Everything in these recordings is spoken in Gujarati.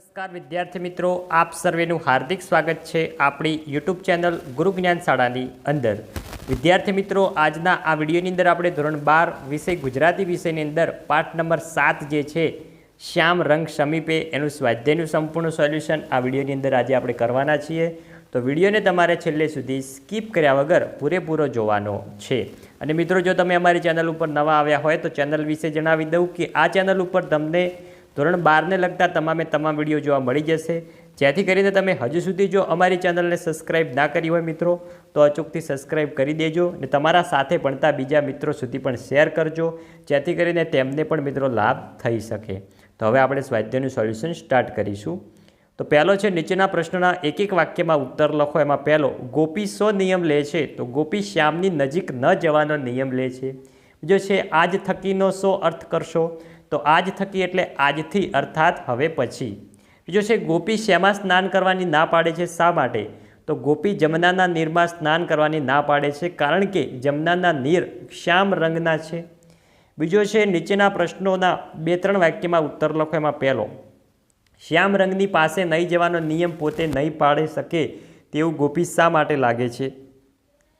નમસ્કાર, વિદ્યાર્થી મિત્રો. આપ સર્વેનું હાર્દિક સ્વાગત છે આપણી યુટ્યુબ ચેનલ ગુરુ જ્ઞાન શાળાની અંદર. વિદ્યાર્થી મિત્રો, આજના આ વિડીયોની અંદર આપણે ધોરણ બાર વિષય ગુજરાતી વિષયની અંદર પાઠ નંબર સાત જે છે, શ્યામ રંગ સમીપે એનું સ્વાધ્યાયનું સંપૂર્ણ સોલ્યુશન આ વિડીયોની અંદર આજે આપણે કરવાના છીએ. તો વિડીયોને તમારે છેલ્લે સુધી સ્કીપ કર્યા વગર પૂરેપૂરો જોવાનો છે. અને મિત્રો, જો તમે અમારી ચેનલ ઉપર નવા આવ્યા હોય તો ચેનલ વિશે જણાવી દઉં કે આ ચેનલ ઉપર તમને ધોરણ બારને લગતા તમામે તમામ વીડિયો જોવા મળી જશે. જેથી કરીને તમે હજુ સુધી જો અમારી ચેનલને સબસ્ક્રાઇબ ના કરી હોય મિત્રો, તો અચૂકથી સબસ્ક્રાઇબ કરી દેજો અને તમારા સાથે ભણતા બીજા મિત્રો સુધી પણ શેર કરજો, જેથી કરીને તેમને પણ મિત્રો લાભ થઈ શકે. તો હવે આપણે સ્વાધ્યાયનું સોલ્યુશન સ્ટાર્ટ કરીશું. તો પહેલો છે, નીચેના પ્રશ્નના એક એક વાક્યમાં ઉત્તર લખો. એમાં પહેલો, ગોપી સો નિયમ લે છે? તો ગોપી શ્યામની નજીક ન જવાનો નિયમ લે છે. બીજો છે, આજ થકીનો સો અર્થ કરશો. તો આજ થકી એટલે આજથી અર્થાત હવે પછી. બીજો છે, ગોપી શ્યામાં સ્નાન કરવાની ના પાડે છે શા માટે? તો ગોપી જમનાના નીરમાં સ્નાન કરવાની ના પાડે છે કારણ કે જમનાના નીર શ્યામ રંગના છે. બીજો છે, નીચેના પ્રશ્નોના બે ત્રણ વાક્યમાં ઉત્તર લખો, એમાં પહેલો. શ્યામ રંગની પાસે નહીં જવાનો નિયમ પોતે નહીં પાડી શકે તેવું ગોપી શા માટે લાગે છે?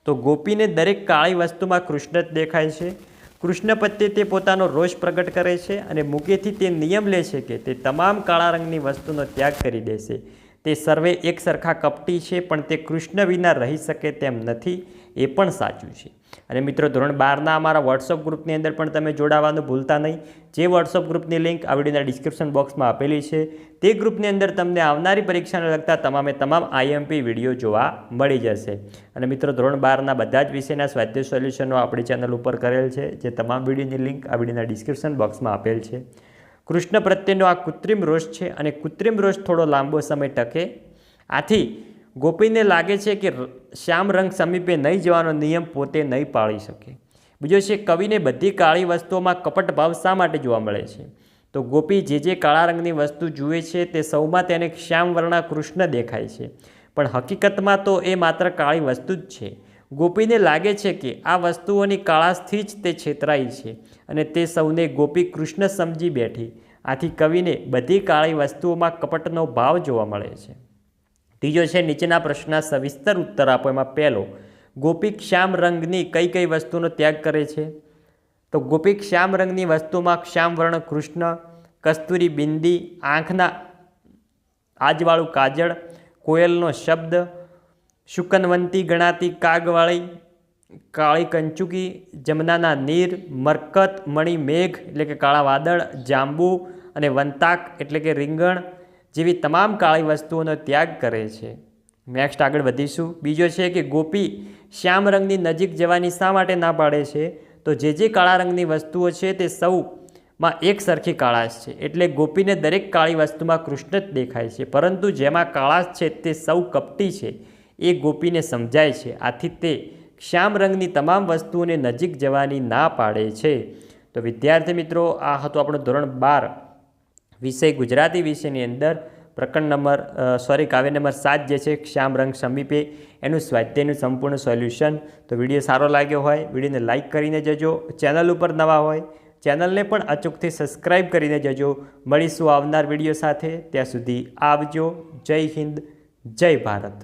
તો ગોપીને દરેક કાળી વસ્તુમાં કૃષ્ણ જ દેખાય છે. કૃષ્ણ પ્રત્યે તે પોતાનો રોષ પ્રગટ કરે છે અને મુકેથી તે નિયમ લે છે કે તે તમામ કાળા રંગની વસ્તુનો ત્યાગ કરી દેશે. તે સર્વે એક સરખા કપટી છે, પણ તે કૃષ્ણ વિના રહી શકે તેમ નથી, એ પણ સાચું છે. અને મિત્રો, ધોરણ બારના અમારા વોટ્સઅપ ગ્રુપની અંદર પણ તમે જોડાવાનું ભૂલતા નહીં. જે વોટ્સઅપ ગ્રુપની લિંક આ વિડીયોના ડિસ્ક્રિપ્શન બોક્સમાં આપેલી છે, તે ગ્રુપની અંદર તમને આવનારી પરીક્ષાને લગતા તમામે તમામ આઈએમપી વીડિયો જોવા મળી જશે. અને મિત્રો, ધોરણ બારના બધા જ વિષયના સ્વાધ્યાય સોલ્યુશનો આપણી ચેનલ ઉપર કરેલ છે, જે તમામ વિડીયોની લિંક આ વિડીયોના ડિસ્ક્રિપ્શન બોક્સમાં આપેલ છે. કૃષ્ણ પ્રત્યેનો આ કૃત્રિમ રોષ છે અને કૃત્રિમ રોષ થોડો લાંબો સમય ટકે. આથી ગોપીને લાગે છે કે શ્યામ રંગ સમીપે નહીં જવાનો નિયમ પોતે નહીં પાળી શકે. બીજો છે, કવિને બધી કાળી વસ્તુઓમાં કપટ ભાવ શા માટે જોવા મળે છે? તો ગોપી જે જે કાળા રંગની વસ્તુ જુએ છે તે સૌમાં તેને શ્યામવર્ણા કૃષ્ણ દેખાય છે. પણ હકીકતમાં તો એ માત્ર કાળી વસ્તુ જ છે. ગોપીને લાગે છે કે આ વસ્તુઓની કાળાશથી જ તે છેતરાઈ છે અને તે સૌને ગોપી કૃષ્ણ સમજી બેઠી. આથી કવિને બધી કાળી વસ્તુઓમાં કપટનો ભાવ જોવા મળે છે. ત્રીજો છે, નીચેના પ્રશ્નના સવિસ્તર ઉત્તર આપો. એમાં પહેલો, ગોપી શ્યામ રંગની કઈ કઈ વસ્તુનો ત્યાગ કરે છે? તો ગોપી શ્યામ રંગની વસ્તુમાં શ્યામવર્ણ કૃષ્ણ, કસ્તુરી બિંદી, આંખના આજવાળું કાજળ, કોયલનો શબ્દ શુકનવંતી ગણાતી કાગવાળી, કાળી કંચુકી, જમનાના નીર, મરકત, મણી મેઘ, એટલે કે કાળા વાદળ, જાંબુ અને વંતાક, એટલે કે રીંગણ જેવી તમામ કાળી વસ્તુઓનો ત્યાગ કરે છે. નેક્સ્ટ આગળ વધીશું. બીજો છે કે ગોપી શ્યામ રંગની નજીક જવાની શા માટે ના પાડે છે? તો જે જે કાળા રંગની વસ્તુઓ છે તે સૌમાં એક સરખી કાળાશ છે. એટલે ગોપીને દરેક કાળી વસ્તુમાં કૃષ્ણ જ દેખાય છે. પરંતુ જેમાં કાળાશ છે તે સૌ કપટી છે. એ ગોપીને સમજાય છે, આથી તે શ્યામ રંગની તમામ વસ્તુઓને નજીક જવાની ના પાડે છે. તો વિદ્યાર્થી મિત્રો, આ હતું આપણું ધોરણ બાર વિષય ગુજરાતી વિષયની અંદર. પ્રકરણ નંબર સોરી કાવ્ય નંબર સાત જે છે, શ્યામ રંગ સમીપે એનું સ્વાધ્યાયનું સંપૂર્ણ સોલ્યુશન. તો વીડિયો સારો લાગ્યો હોય, વિડીયોને લાઇક કરીને જજો. ચેનલ ઉપર નવા હોય, ચેનલને પણ અચૂકથી સબસ્ક્રાઈબ કરીને જજો. મળીશું આવનાર વીડિયો સાથે. ત્યાં સુધી આવજો. જય હિન્દ, જય ભારત.